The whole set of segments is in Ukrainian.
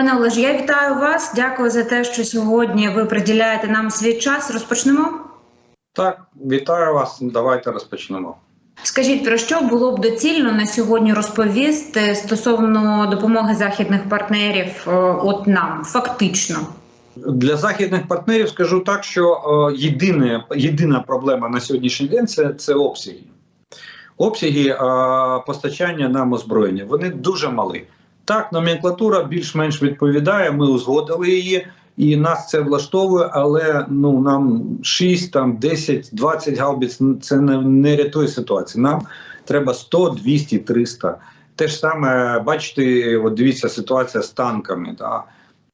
Пане Олеже, я вітаю вас. Дякую за те, що сьогодні ви приділяєте нам свій час. Розпочнемо. Так, вітаю вас. Давайте розпочнемо. Скажіть, про що було б доцільно на сьогодні розповісти стосовно допомоги західних партнерів, е, от нам фактично. Для західних партнерів скажу так, що е, єдине, єдина проблема на сьогоднішній день це, це обсяги. Обсяги е, постачання нам озброєння вони дуже малі. Так, номенклатура більш-менш відповідає. Ми узгодили її, і нас це влаштовує, але ну нам 6, там 10, 20 гаубиць це не, не рятує ситуацію. Нам треба 100, 200, 300. Те ж саме, бачите, от дивіться ситуація з танками. Да?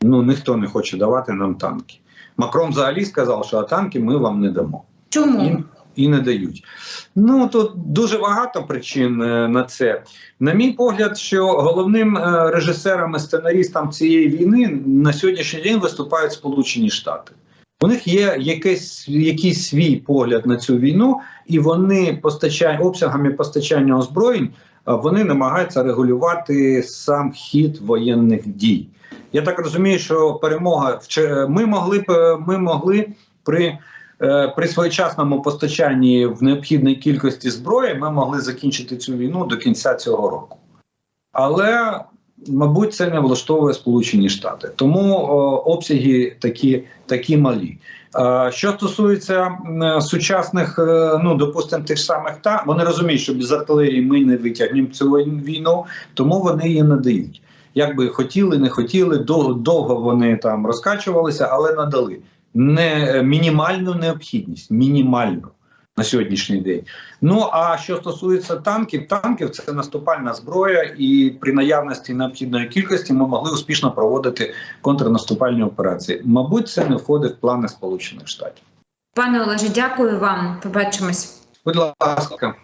Ну ніхто не хоче давати нам танки. Макрон взагалі сказав, що а танки ми вам не дамо Чому? і, і не дають. Ну тут дуже багато причин е, на це. На мій погляд, що головним е, режисером і сценарістом цієї війни на сьогоднішній день виступають Сполучені Штати. У них є якийсь, якийсь свій погляд на цю війну, і вони постачання обсягами постачання озброєнь е, вони намагаються регулювати сам хід воєнних дій. Я так розумію, що перемога ми могли ми могли при при своєчасному постачанні в необхідній кількості зброї ми могли закінчити цю війну до кінця цього року. Але, мабуть, це не влаштовує Сполучені Штати. Тому о, обсяги такі, такі малі. Е, Що стосується м, сучасних, е, ну допустимо, тих самих та вони розуміють, що без артилерії ми не витягнемо цю війну, тому вони її надають. Як би хотіли, не хотіли, дов- довго вони там розкачувалися, але надали не е, мінімальну необхідність, мінімальну на сьогоднішній день. Ну а що стосується танків, танків це наступальна зброя, і при наявності необхідної кількості ми могли успішно проводити контрнаступальні операції. Мабуть, це не входить в плани Сполучених Штатів. Пане Олеже, дякую вам. Побачимось. Будь ласка.